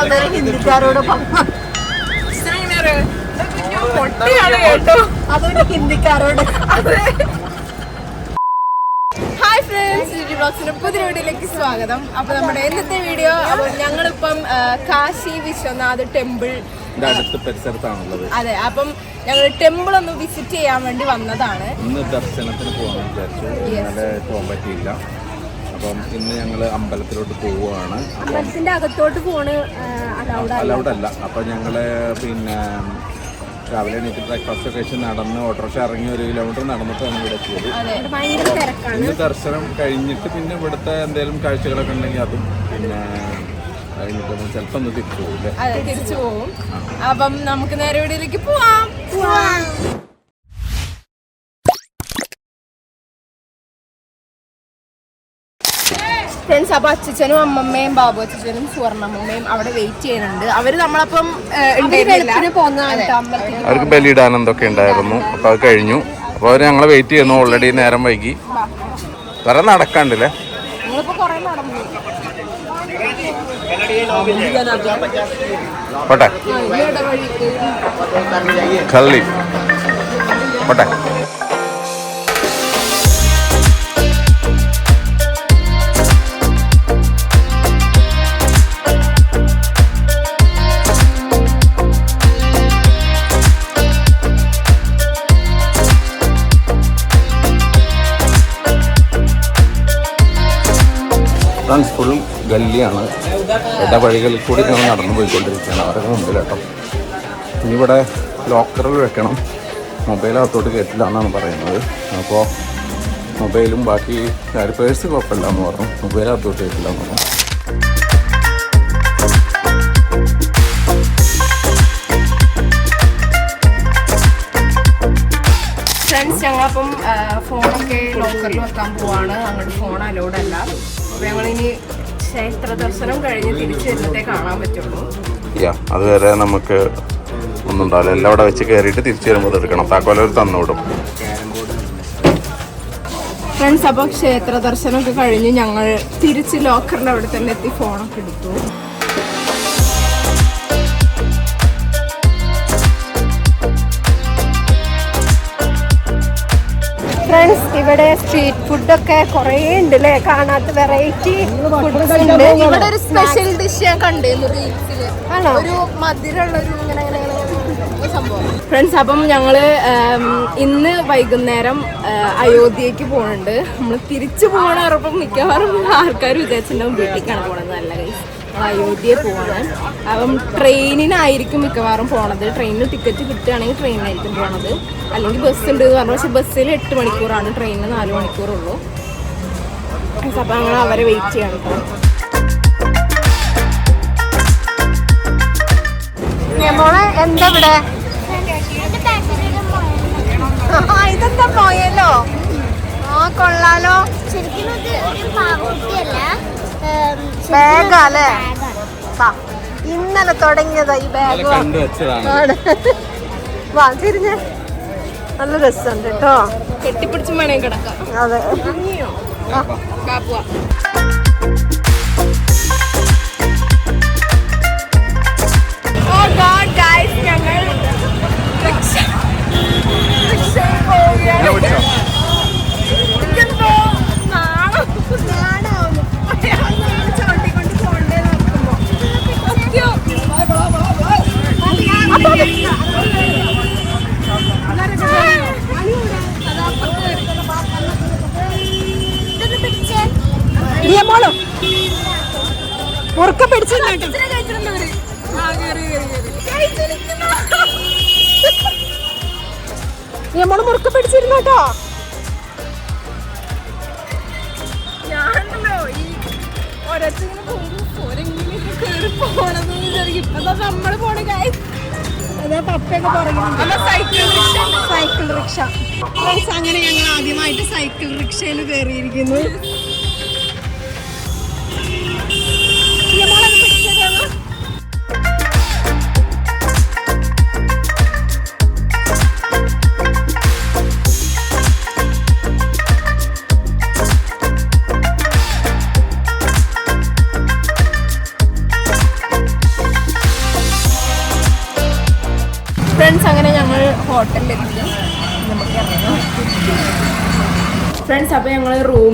അന്നേരം ഹിന്ദിക്കാരോട് അതൊരു ഹിന്ദിക്കാരോട്. ഹായ് ഫ്രണ്ട്സ് ബ്യൂട്ടി ബ്ലോഗ്സിന്റെ പുതിയ വീഡിയോയിലേക്ക് സ്വാഗതം. അപ്പൊ നമ്മുടെ ഇന്നത്തെ വീഡിയോ അപ്പോൾ ഞങ്ങളിപ്പം കാശി വിശ്വനാഥ് ടെമ്പിൾ അടുത്ത പരിസരത്താണുള്ളത്. അതെ അപ്പം ഞങ്ങൾ ടെമ്പിൾ ഒന്ന് വിസിറ്റ് ചെയ്യാൻ വേണ്ടി വന്നതാണ്. ഇന്ന് ദർശനത്തിന് പോകാൻ വിചാരിച്ചു. പോകാൻ പറ്റിയില്ല. അപ്പം ഇന്ന് ഞങ്ങൾ അമ്പലത്തിലോട്ട് പോവുകയാണ്. അമ്പലത്തിന്റെ അകത്തോട്ട് പോണ് അലൗഡ് അല്ല? അപ്പം ഞങ്ങൾ പിന്നെ രാവിലെ എണീറ്റ് ബ്രേക്ക്ഫാസ്റ്റ് ഒക്കെ കഴിച്ച് നടന്ന് ഓട്ടോറിക്ഷ ഇറങ്ങി ഒരു കിലോമീറ്റർ നടന്നിട്ടാണ് ഇവിടെ എത്തിയത്. ഇന്ന് ദർശനം കഴിഞ്ഞിട്ട് പിന്നെ ഇവിടുത്തെ എന്തെങ്കിലും കാഴ്ചകളൊക്കെ ഉണ്ടെങ്കിൽ അതും പിന്നെ ചിലപ്പോ ഒന്ന് തിരിച്ചു പോകും അതെ തിരിച്ചു പോകും അപ്പം നമുക്ക് നേരെ വീടിലേക്ക് പോവാം. ഫ്രണ്ട്സ് അപ്പൊ അച്ഛനും അമ്മമ്മയും ബാബു അച്ഛനും സുവർണമ്മയും അവിടെ വെയിറ്റ് ചെയ്യുന്നുണ്ട്. അവർ നമ്മളപ്പം അവർക്ക് ബലിയിടാൻ എന്തൊക്കെ ഉണ്ടായിരുന്നു. അപ്പോൾ അത് കഴിഞ്ഞു. അപ്പോൾ അവർ ഞങ്ങളെ വെയിറ്റ് ചെയ്യുന്നു. ഓൾറെഡി നേരം വൈകി. വേറെ നടക്കാണ്ടല്ലേ? നിങ്ങളിപ്പോ കൊറേ നടന്നു. പോട്ടെ. കള്ളി. പോട്ടെ. ഗല്ലിയാണ് ഇടവഴികളിൽ കൂടി ഞങ്ങൾ നടന്നു പോയിക്കൊണ്ടിരിക്കുകയാണ്. അവരുടെ ഇനി ഇവിടെ ലോക്കറിൽ വെക്കണം. മൊബൈൽ അകത്തോട്ട് കയറ്റില്ല എന്നാണ് പറയുന്നത്. അപ്പോൾ മൊബൈലും ബാക്കി കാര്യം പേഴ്സ് കുഴപ്പമില്ല എന്ന് പറഞ്ഞു. മൊബൈൽ അകത്തോട്ട് കയറ്റില്ല എന്ന് പറഞ്ഞു ഞങ്ങളപ്പം ഫോണൊക്കെ ലോക്കറിൽ വെക്കാൻ പോവാണ്. അങ്ങോട്ട് ഫോൺ അലോഡല്ല അല്ല. അപ്പൊ ഞങ്ങളിനി ക്ഷേത്ര ദർശനം കഴിഞ്ഞ് തിരിച്ചു വരുന്നതേ കാണാൻ പറ്റുള്ളൂ. യാ അതുവരെ നമുക്ക് ഒന്നും ഉണ്ടാവില്ല. എല്ലാം അവിടെ വെച്ച് കയറിയിട്ട് തിരിച്ചു വരുമ്പോൾ എടുക്കണം. താക്കോലവർ തന്നുവിടും ഫ്രണ്ട്സ് അപ്പോൾ ക്ഷേത്ര ദർശനമൊക്കെ കഴിഞ്ഞ് ഞങ്ങൾ തിരിച്ച് ലോക്കറിന്റെ അവിടെ തന്നെ എത്തി ഫോണൊക്കെ എടുത്തു. ഫ്രണ്ട്സ് ഇവിടെ സ്ട്രീറ്റ് ഫുഡൊക്കെ കുറേ ഉണ്ട് അല്ലേ കാണാത്ത വെറൈറ്റി ഫുഡ്സ് ഉണ്ട്. ഇവിടെ ഒരു സ്പെഷ്യൽ ഡിഷ് ഞാൻ കണ്ടിരുന്നു റീൽസിൽ ആണോ? ഒരു മധുരമുള്ള ഒരു ഇങ്ങനെ ഫ്രണ്ട്സ് അപ്പം ഞങ്ങൾ ഇന്ന് വൈകുന്നേരം അയോധ്യയ്ക്ക് അയോധ്യക്ക് പോകുന്നുണ്ട് നമ്മൾ തിരിച്ചു പോകണ ഉറപ്പം മിക്കവാറും ആൾക്കാർ വിചാരിച്ചിട്ടുണ്ടാവും വീട്ടിലേക്കാണ് പോണത്. നല്ല കൈസ് അയോധ്യയിൽ പോവാണ്. അപ്പം ട്രെയിനിനായിരിക്കും മിക്കവാറും പോണത്. ട്രെയിനിന് ടിക്കറ്റ് കിട്ടുകയാണെങ്കിൽ ട്രെയിനിനായിരിക്കും പോണത്. അല്ലെങ്കിൽ ബസ് ഉണ്ട് എന്ന് പറഞ്ഞു പക്ഷെ ബസ്സിൽ എട്ട് മണിക്കൂറാണ്. ട്രെയിനിന് നാല് മണിക്കൂറുള്ളൂ. അപ്പം ഞങ്ങൾ അവരെ വെയിറ്റ് ചെയ്യണം എന്താ ഇവിടെ? ആ, ഇതെന്താ പോയല്ലോ ആ കൊള്ളാലോ. ശരിക്കും ഇത് വാ ഇന്നലെ തുടങ്ങിയതാ ഈ ബാഗ്. വാ തിരിഞ്ഞ്. നല്ല രസമുണ്ട് കേട്ടോ. കെട്ടിപ്പിടിച്ചും വേണേ കിടക്കാം. അതെ. ഒരച്ചിങ്ങനെ വിചാരിക്കും ഇപ്പൊ നമ്മൾ പോണ കാര്യം അതെ പപ്പയൊക്കെ പറയുന്നുണ്ട് സൈക്കിൾ സൈക്കിൾ റിക്ഷ. അങ്ങനെ ഞങ്ങൾ ആദ്യമായിട്ട് സൈക്കിൾ റിക്ഷയിൽ കയറിയിരിക്കുന്നു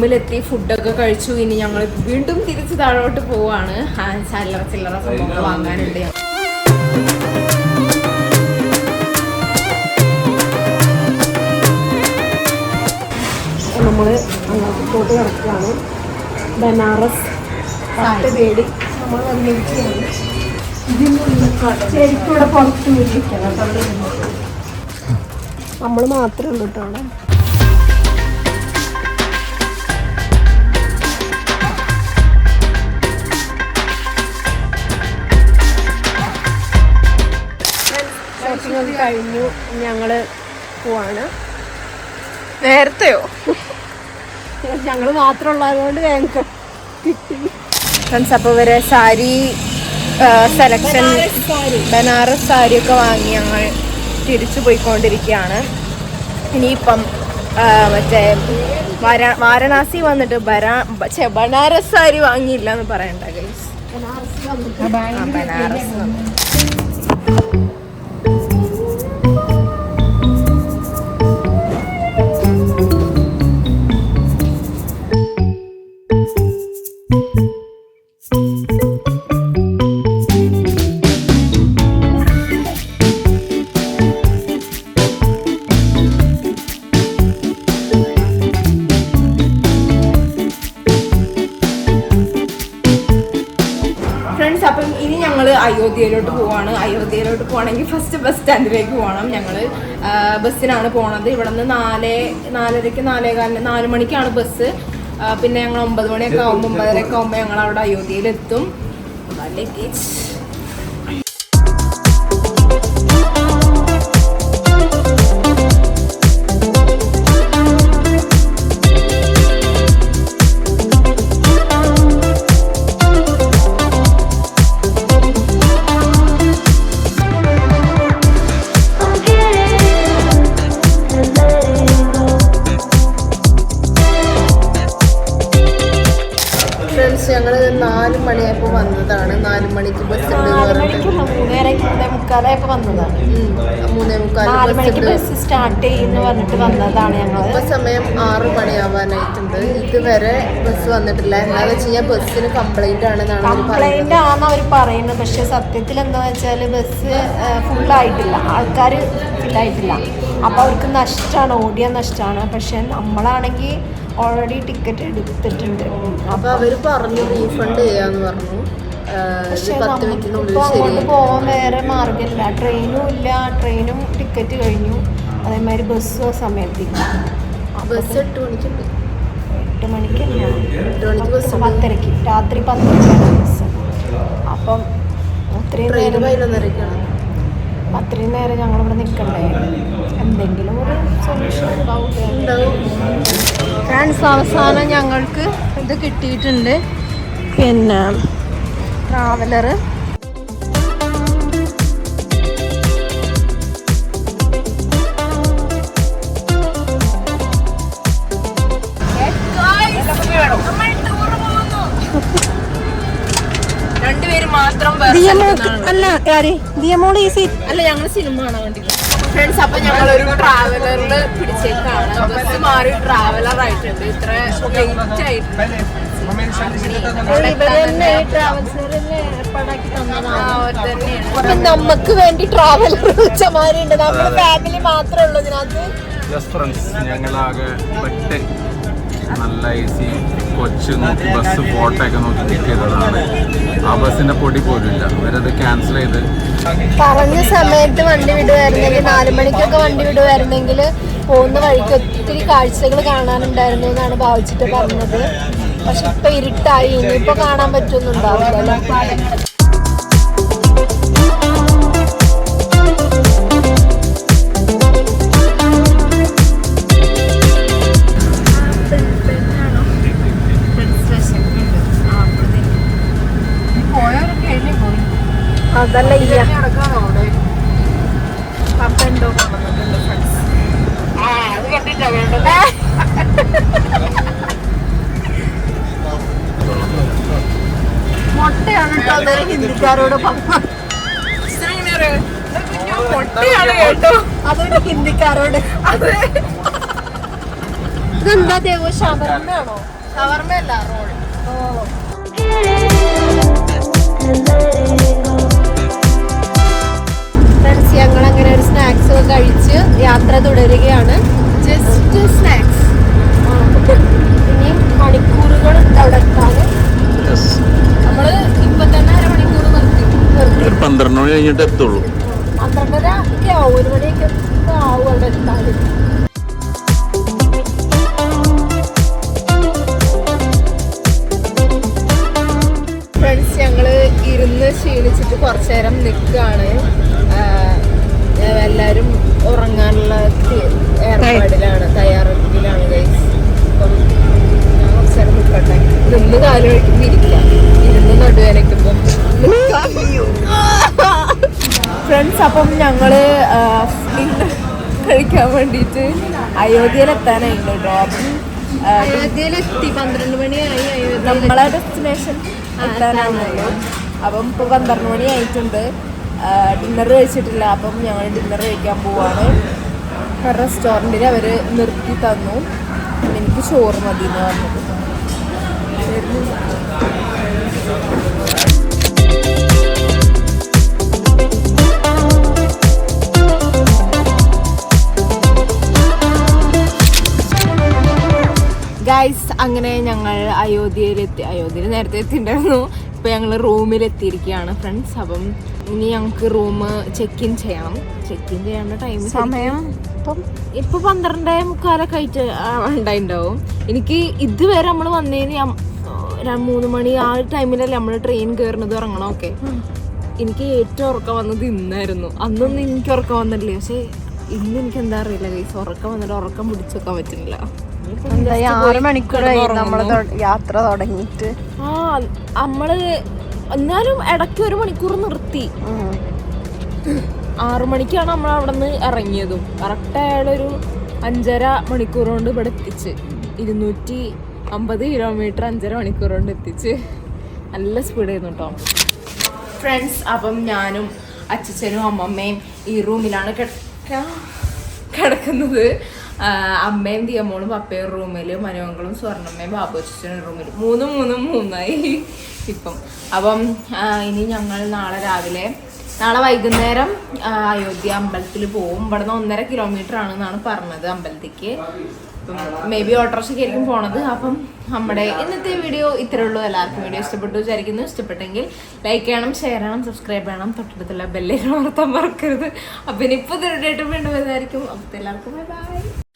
റൂമിലെത്തി ഫുഡൊക്കെ കഴിച്ചു. ഇനി ഞങ്ങൾ വീണ്ടും തിരിച്ച് താഴോട്ട് പോവാണ്. ചില്ലറ ചില്ലറ സംഭവങ്ങൾ വാങ്ങാനുണ്ട് നമ്മൾ അങ്ങോട്ട് കിടക്കുകയാണ് ബനാറസ് പാട്ട് തേടി നമ്മൾ വന്നിരിക്കുകയാണ്. ശരിക്കും ഇവിടെ പുറത്ത് ഇരിക്കണം. നമ്മൾ മാത്രമേ ഉള്ളൂ കേട്ടോ അവിടെ. കഴിഞ്ഞു. ഞങ്ങൾ പോവാണ്. നേരത്തെയോ? ഞങ്ങൾ മാത്രം ഉള്ളതുകൊണ്ട് ഞങ്ങൾക്ക് കിട്ടി ഫ്രണ്ട്സ് അപ്പോൾ വരെ സാരി. സെലക്ഷൻ ബനാറസ് സാരിയൊക്കെ വാങ്ങി ഞങ്ങൾ തിരിച്ചു പോയിക്കൊണ്ടിരിക്കുകയാണ്. ഇനിയിപ്പം മറ്റേ വാര- വാരണാസി വന്നിട്ട് ബരാ ഛെ, ബനാറസ് സാരി വാങ്ങിയില്ല എന്ന് പറയണ്ട ഗൈസ് ബനാറസ് അയോധ്യയിലോട്ട് പോകണമെങ്കിൽ ഫസ്റ്റ് ബസ് സ്റ്റാൻഡിലേക്ക് പോകണം. ഞങ്ങൾ ബസ്സിനാണ് പോണത്. ഇവിടെ നിന്ന് നാല് നാലരയ്ക്ക് നാലേകാലിന് നാല് മണിക്കാണ് ബസ് പിന്നെ ഞങ്ങൾ ഒമ്പത് മണിയൊക്കെ ആകുമ്പോൾ ഒമ്പതരയൊക്കെ ആകുമ്പോൾ ഞങ്ങൾ അവിടെ അയോധ്യയിലെത്തും ലഗേജ് മണിക്ക് ബസ് ഉണ്ട് എന്ന് നാല് പറഞ്ഞിട്ട് മണിക്കുള്ള മൂന്നേ മുക്കാലായപ്പോൾ വന്നതാണ് ഉം, മൂന്നേ മുക്കാൽ നാല് ബസ് മണിക്ക് ബസ് സ്റ്റാർട്ട് ചെയ്യുന്നു പറഞ്ഞിട്ട് വന്നതാണ് ഞങ്ങൾ ഇപ്പൊ സമയം ആറ് മണിയാവാനായിട്ടുണ്ട്. ഇതുവരെ ബസ് വന്നിട്ടില്ല. എന്താ വെച്ച് കഴിഞ്ഞാൽ ബസ്സിന് കംപ്ലൈന്റ് ആണെന്നാണ് കംപ്ലൈന്റ് ആണെന്ന് അവർ പറയുന്നത് പക്ഷെ സത്യത്തിൽ എന്താ വെച്ചാൽ ബസ് ഫുൾ ആയിട്ടില്ല. ആൾക്കാർ ഫില്ലായിട്ടില്ല അപ്പോൾ അവർക്ക് നഷ്ടമാണ് ഓടിയ നഷ്ടമാണ് പക്ഷെ നമ്മളാണെങ്കിൽ ഓൾറെഡി ടിക്കറ്റ് എടുത്തിട്ടുണ്ട്. അപ്പൊ അവർ പറഞ്ഞു റീഫണ്ട് ചെയ്യാന്ന് പറഞ്ഞു. പത്ത് മിനിറ്റിനുള്ളിൽ ശരി പോകാൻ വേറെ മാർഗമില്ല. ട്രെയിനും ഇല്ല. ട്രെയിനും ടിക്കറ്റ് കഴിഞ്ഞു. അതേമാതിരി ബസ്സും സമയത്തില്ല. ബസ് എട്ട് മണിക്കുണ്ട് എട്ട് മണിക്കല്ല എട്ട് മണിക്ക് ബസ് പത്തരയ്ക്ക്. രാത്രി പത്തരയ്ക്കാണ് ബസ്. അപ്പം അത്രയും നേരം അത്രയും നേരം ഞങ്ങളിവിടെ നിൽക്കണ്ടേ എന്തെങ്കിലും ഒരു സൊല്യൂഷൻ ഉണ്ടാവും. ഫ്രണ്ട്സ് അവസാനം ഞങ്ങൾക്ക് ഇത് കിട്ടിയിട്ടുണ്ട്. പിന്നെ ട്രാവലർ. അല്ല ആര്? ദിയമോൾ ഈ സീറ്റ് അല്ല ഞങ്ങൾ സിനിമ കാണാൻ വേണ്ടിട്ട് ഫ്രണ്ട്സ് അപ്പൊ ഞങ്ങൾ ഒരു ട്രാവലറിൽ പിടിച്ചേക്കാണ്. ബസ് മാറി ട്രാവലർ ആയിട്ടുണ്ട്. ഇത്ര ലേറ്റ് ആയിട്ടുണ്ട്. അപ്പൊ നമുക്ക് വേണ്ടി ട്രാവലർ ഉച്ചമാരുണ്ട് നമ്മുടെ ഫാമിലി മാത്രമേ ഉള്ളൂ ഇതിനകത്ത്. യെസ് ഫ്രണ്ട്സ് ഞങ്ങളാകെ പെട്ട് നല്ല എ സി കൊച്ച് നോക്കി ബസ് ഫോട്ടോ ഒക്കെ നോക്കി ചെയ്തതാണ് ആ ബസ്സിന്റെ പൊടി പോലുമില്ല. അവരത് ക്യാൻസൽ ചെയ്ത് പറഞ്ഞ സമയത്ത് വണ്ടി വിടുവായിരുന്നെങ്കിൽ നാലു മണിക്കൊക്കെ വണ്ടി വിടുവായിരുന്നെങ്കിൽ പോകുന്ന വഴിക്ക് ഒത്തിരി കാഴ്ചകൾ കാണാനുണ്ടായിരുന്നു എന്നാണ് ഭാവിച്ചിട്ട് പറഞ്ഞത്. പക്ഷെ ഇപ്പൊ ഇരുട്ടായി. ഇനിയിപ്പോ കാണാൻ പറ്റുന്നുണ്ടാവില്ല അതല്ല ഇല്ല. പപ്പ എന്തോ ആ ഫ്രണ്ട്സ് കണ്ടിട്ടാ വേണ്ടത്. പറഞ്ഞു ഹിന്ദിക്കാരോട് അതൊരു ഹിന്ദിക്കാരോട്. ഇതെന്താ ദേവോ ഷവർമ്മയാണോ? ഷവർമ്മയല്ല റോൾ ഫ്രണ്ട്സ് ഞങ്ങൾ അങ്ങനെ ഒരു സ്നാക്സ് ഒക്കെ കഴിച്ച് യാത്ര തുടരുകയാണ്. ജസ്റ്റ് സ്നാക്സ് ഇനി മണിക്കൂറുകൾ അവിടെ എത്താതെ നമ്മൾ ഇപ്പൊ തന്നെ അരമണിക്കൂർ നിർത്തി ഒരു പന്ത്രണ്ട് മണി കഴിഞ്ഞിട്ട് എത്തുള്ളൂ. പന്ത്രണ്ടര ഒക്കെ ആവും. ഒരു മണിയൊക്കെ ആവും അവിടെ എത്താതെ ഫ്രണ്ട്സ് ഞങ്ങൾ ഇരുന്ന് ക്ഷീണിച്ചിട്ട് കുറച്ചു നേരം നിൽക്കുകയാണ് എല്ലാവരും ഉറങ്ങാനുള്ള ഏർപ്പാടിലാണ് തയ്യാറെടുപ്പിലാണ് ഗൈസ് അപ്പം ഞാൻ കുറച്ചു നേരം നിൽക്കട്ടെ നിന്ന് കാൽ ഇരിക്കില്ല ഇരുന്ന് നടുവേനക്കുമ്പം ഫ്രണ്ട്സ് അപ്പം ഞങ്ങൾ കഴിക്കാൻ വേണ്ടിയിട്ട് അയോധ്യയിലെത്താനായിട്ടുണ്ട് കേട്ടോ അപ്പം അയോധ്യയിലെത്തി. പന്ത്രണ്ട് മണിയായി നമ്മളെ ഡെസ്റ്റിനേഷൻ എത്താനാണല്ലോ അപ്പം ഇപ്പോൾ പന്ത്രണ്ട് മണി ആയിട്ടുണ്ട് ഡിന്നർ കഴിച്ചിട്ടില്ല. അപ്പം ഞങ്ങൾ ഡിന്നർ കഴിക്കാൻ പോവാണ്. റെസ്റ്റോറന്റിൽ അവർ നിർത്തി തന്നു. എനിക്ക് ചോറ് മതി എന്ന് പറഞ്ഞത്. അങ്ങനെ ഞങ്ങൾ അയോധ്യയിലെത്തി അയോധ്യയിൽ നേരത്തെ എത്തിയിട്ടുണ്ടായിരുന്നു. ഇപ്പൊ ഞങ്ങൾ റൂമിൽ എത്തിയിരിക്കുകയാണ് ഫ്രണ്ട്സ്. അപ്പം ഇനി ഞങ്ങൾക്ക് റൂം ചെക്ക് ഇൻ ചെയ്യണം. ചെക്ക് ഇൻ ചെയ്യേണ്ട ടൈം സമയം ഇപ്പം ഇപ്പൊ പന്ത്രണ്ടേ മുക്കാലൊക്കെ ആയിട്ട് ഉണ്ടായിണ്ടാവും എനിക്ക് ഇതുവരെ നമ്മൾ വന്നതിന് മൂന്ന് മണി ആ ടൈമിലല്ലേ നമ്മൾ ട്രെയിൻ കയറുന്നത് ഇറങ്ങണം ഒക്കെ. എനിക്ക് ഏറ്റവും ഉറക്കം വന്നത് ഇന്നായിരുന്നു. അന്നൊന്നും എനിക്ക് ഉറക്കം വന്നിട്ടില്ല. പക്ഷെ ഇന്ന് എനിക്ക് എന്താ അറിയില്ല ഗൈസ് ഉറക്കം വന്നിട്ട് ഉറക്കം പിടിച്ചെക്കാൻ പറ്റുന്നില്ല. എന്തായി ആറ് മണിക്കൂറായി നമ്മൾ യാത്ര തുടങ്ങിയിട്ട്. ആ നമ്മൾ എന്നാലും ഇടയ്ക്ക് ഒരു മണിക്കൂർ നിർത്തി. ആറു മണിക്കാണ് നമ്മൾ അവിടെ നിന്ന് ഇറങ്ങിയതും കറക്റ്റ് അയാളൊരു അഞ്ചര മണിക്കൂർ കൊണ്ട് ഇവിടെ എത്തിച്ച്. ഇരുന്നൂറ്റി അമ്പത് കിലോമീറ്റർ അഞ്ചര മണിക്കൂർ കൊണ്ട് എത്തിച്ച്. നല്ല സ്പീഡ് സ്പീഡായിരുന്നു കേട്ടോ ഫ്രണ്ട്സ് അപ്പം ഞാനും അച്ഛനും അമ്മമ്മയും ഈ റൂമിലാണ് കിടക്ക കിടക്കുന്നത്. അമ്മയും ദിയമ്മോളും പപ്പയും റൂമിൽ മനുമംഗളും സ്വർണമ്മയും ബാബു അച്ഛനും റൂമിൽ മൂന്നും മൂന്നും മൂന്നായി ഇപ്പം. അപ്പം ഇനി ഞങ്ങൾ നാളെ രാവിലെ നാളെ വൈകുന്നേരം അയോധ്യ അമ്പലത്തിൽ പോവും. ഇവിടുന്ന് ഒന്നര കിലോമീറ്റർ ആണെന്നാണ് പറഞ്ഞത് അമ്പലത്തേക്ക്. മേ ബി ഓട്ടോറിക്ഷയ്ക്കായിരിക്കും പോണത്. അപ്പം നമ്മുടെ ഇന്നത്തെ വീഡിയോ ഇത്രേ ഉള്ളൂ. എല്ലാവർക്കും വീഡിയോ ഇഷ്ടപ്പെട്ടു വിചാരിക്കുന്നു. ഇഷ്ടപ്പെട്ടെങ്കിൽ ലൈക്ക് ചെയ്യണം ഷെയർ ചെയ്യണം സബ്സ്ക്രൈബ് ചെയ്യണം. തൊട്ടടുത്തുള്ള ബെല്ലിൽ വളർത്താൻ മറക്കരുത്. അപ്പം ഇനി ഇപ്പോൾ തീർച്ചയായിട്ടും വേണ്ടി വരുന്നതായിരിക്കും. അപ്പോൾ എല്ലാവർക്കും ബൈ